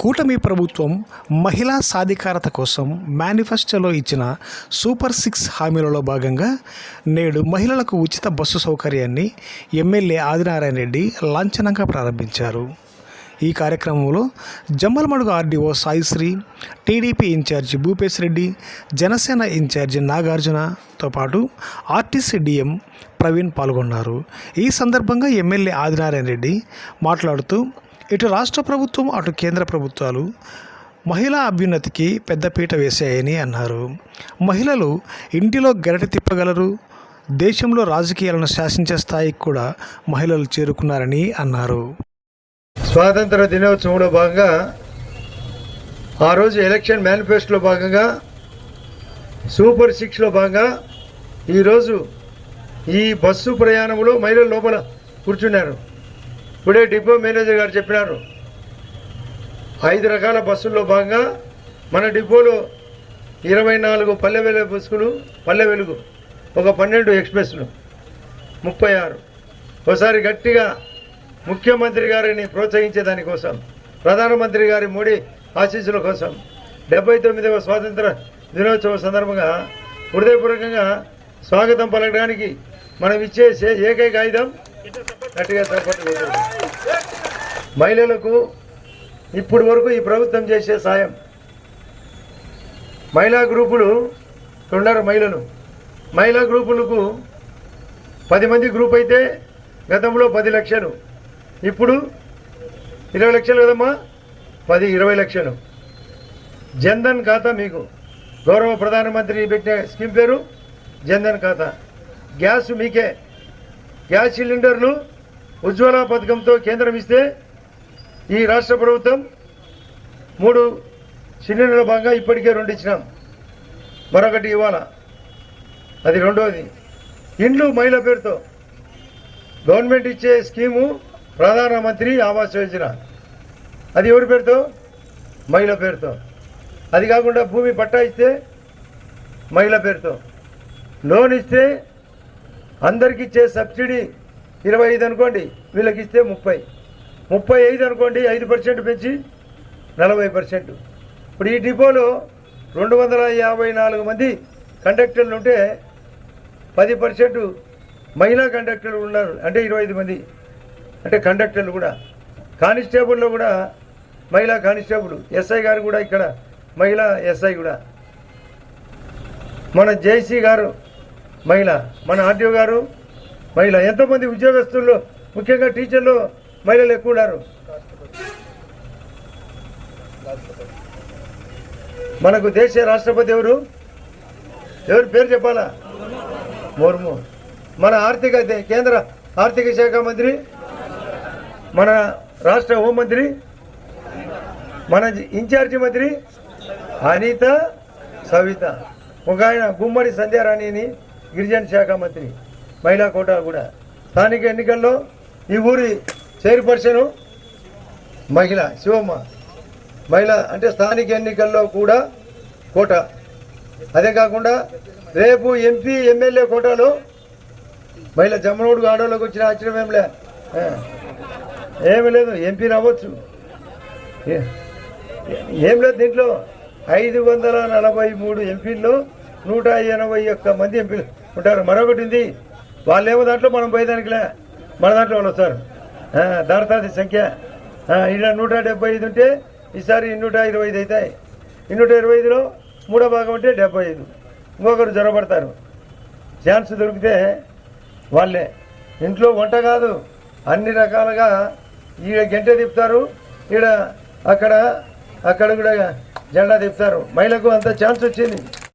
కూటమి ప్రభుత్వం మహిళా సాధికారత కోసం మేనిఫెస్టోలో ఇచ్చిన సూపర్ సిక్స్ హామీలలో భాగంగా నేడు మహిళలకు ఉచిత బస్సు సౌకర్యాన్ని ఎమ్మెల్యే ఆదినారాయణ రెడ్డి లాంఛనంగా ప్రారంభించారు. ఈ కార్యక్రమంలో Jammalamadugu RDO Saisri TDP incharge Bhupesh Reddy Janasena incharge నాగార్జునతో పాటు ఆర్టీసీ డిఎం ప్రవీణ్ పాల్గొన్నారు. ఈ సందర్భంగా ఎమ్మెల్యే ఆదినారాయణ రెడ్డి మాట్లాడుతూ ఇటు రాష్ట్ర ప్రభుత్వం అటు కేంద్ర ప్రభుత్వాలు మహిళా అభ్యున్నతికి పెద్దపీట వేశాయని అన్నారు. మహిళలు ఇంటిలో గరట తిప్పగలరు దేశంలో రాజకీయాలను శాసించే స్థాయికి కూడా మహిళలు చేరుకున్నారని అన్నారు. స్వాతంత్ర దినోత్సవంలో భాగంగా ఆ రోజు ఎలక్షన్ మేనిఫెస్టోలో భాగంగా సూపర్ సిక్స్లో భాగంగా ఈరోజు ఈ బస్సు ప్రయాణంలో మహిళలు లోపల కూర్చున్నారు. ఇప్పుడే డిపో మేనేజర్ గారు చెప్పినారు. ఐదు రకాల బస్సుల్లో భాగంగా మన డిపోలో ఇరవై నాలుగు పల్లె వెలుగు బస్సులు పల్లె వెలుగు ఒక పన్నెండు ఎక్స్ప్రెస్లు ముప్పై ఆరు. ఒకసారి గట్టిగా ముఖ్యమంత్రి గారిని ప్రోత్సహించే దానికోసం ప్రధానమంత్రి గారి మోడీ ఆశీస్సుల కోసం డెబ్బై తొమ్మిదవ స్వాతంత్ర దినోత్సవం సందర్భంగా హృదయపూర్వకంగా స్వాగతం పలకడానికి మనం ఇచ్చే ఏకైక ఆయుధం గట్టిగా చప్పట్లు మహిళలకు ఇప్పటి వరకు ఈ ప్రభుత్వం చేసే సాయం. మహిళా గ్రూపులు ఉన్నారు మహిళలు. మహిళా గ్రూపులకు పది మంది గ్రూప్ అయితే గతంలో పది లక్షలు. ఇప్పుడు ఇరవై లక్షలు కదమ్మా? పది ఇరవై లక్షలు. జన్ధన్ ఖాతా మీకు. గౌరవ ప్రధానమంత్రి పెట్టిన స్కీమ్ పేరు జన్ధన్ ఖాతా. గ్యాస్ మీకే. గ్యాస్ సిలిండర్లు ఉజ్వల పథకంతో కేంద్రం ఇస్తే ఈ రాష్ట్ర ప్రభుత్వం మూడు సిలిండర్ల భాగంగా ఇప్పటికే రెండు ఇచ్చినాం. మరొకటి ఇవాళ. అది రెండవది ఇండ్లు మహిళ పేరుతో గవర్నమెంట్ ఇచ్చే స్కీము ప్రధానమంత్రి ఆవాస్ యోజన. అది ఎవరి పేరుతో? మహిళ పేరుతో. అది కాకుండా భూమి పట్టా ఇస్తే మహిళ పేరుతో. లోన్ ఇస్తే అందరికి ఇచ్చే సబ్సిడీ ఇరవై ఐదు అనుకోండి వీళ్ళకి ఇస్తే ముప్పై. ముప్పై ఐదు అనుకోండి ఐదు పర్సెంట్ పెంచి నలభై పర్సెంట్. ఇప్పుడు ఈ డిపోలో రెండు వందల యాభై నాలుగు మంది కండక్టర్లు ఉంటే పది పర్సెంట్ మహిళా కండక్టర్లు ఉన్నారు అంటే ఇరవై ఐదు మంది. అంటే కండక్టర్లు కూడా. కానిస్టేబుల్లో కూడా మహిళా కానిస్టేబుల్. ఎస్ఐ గారు కూడా ఇక్కడ మహిళా ఎస్ఐ కూడా. మన జేసీ గారు మహిళ. మన ఆర్టీఓ గారు మహిళ ఎంతోమంది ఉద్యోగస్తుల్లో ముఖ్యంగా టీచర్లు మహిళలు ఎక్కువ ఉన్నారు. మనకు దేశ రాష్ట్రపతి ఎవరు? ఎవరి పేరు చెప్పాలా? ముర్ము. మన ఆర్థిక కేంద్ర ఆర్థిక శాఖ మంత్రి మన రాష్ట్ర హోంమంత్రి మన ఇన్ఛార్జి మంత్రి అనిత సవిత. ఒక ఆయన గుమ్మడి సంధ్యారాణిని గిరిజన శాఖ మంత్రి. మహిళా కోటా కూడా. స్థానిక ఎన్నికల్లో ఈ ఊరి చైర్పర్సన్ మహిళ శివమ్మ. మహిళ అంటే స్థానిక ఎన్నికల్లో కూడా కోట. అదే కాకుండా రేపు ఎంపీ ఎమ్మెల్యే కోటాలో మహిళ జమ్మనోడు ఆడోళ్ళకి వచ్చిన ఆశ్చర్యం ఏమి లే. ఏమి లేదు ఎంపీ రావచ్చు. ఏ- ఏం లేదు దీంట్లో. ఐదు వందల నలభై మూడు ఎంపీల్లో నూట ఎనభై ఒక్క మంది ఎంపీలు ఉంటారు. మరొకటి ఉంది. వాళ్ళేమో దాంట్లో మనం పోయేదానికిలే. మన దాంట్లో వాళ్ళు వస్తారు. ఆ, సంఖ్య. ఇలా నూట డెబ్బై ఐదు ఉంటే ఈసారి నూట ఇరవై ఐదు అవుతాయి. నూట ఇరవై ఐదులో మూడో భాగం ఉంటే డెబ్బై ఐదు. ఇంకొకరు జ్వరపడతారు ఛాన్స్ దొరికితే వాళ్ళే. ఇంట్లో వంట కాదు. అన్ని రకాలుగా ఈడ గంట తిప్పుతారు. ఈడ అక్కడ అక్కడ కూడా జెండా తిప్పుతారు. మహిళకు అంత ఛాన్స్ వచ్చింది.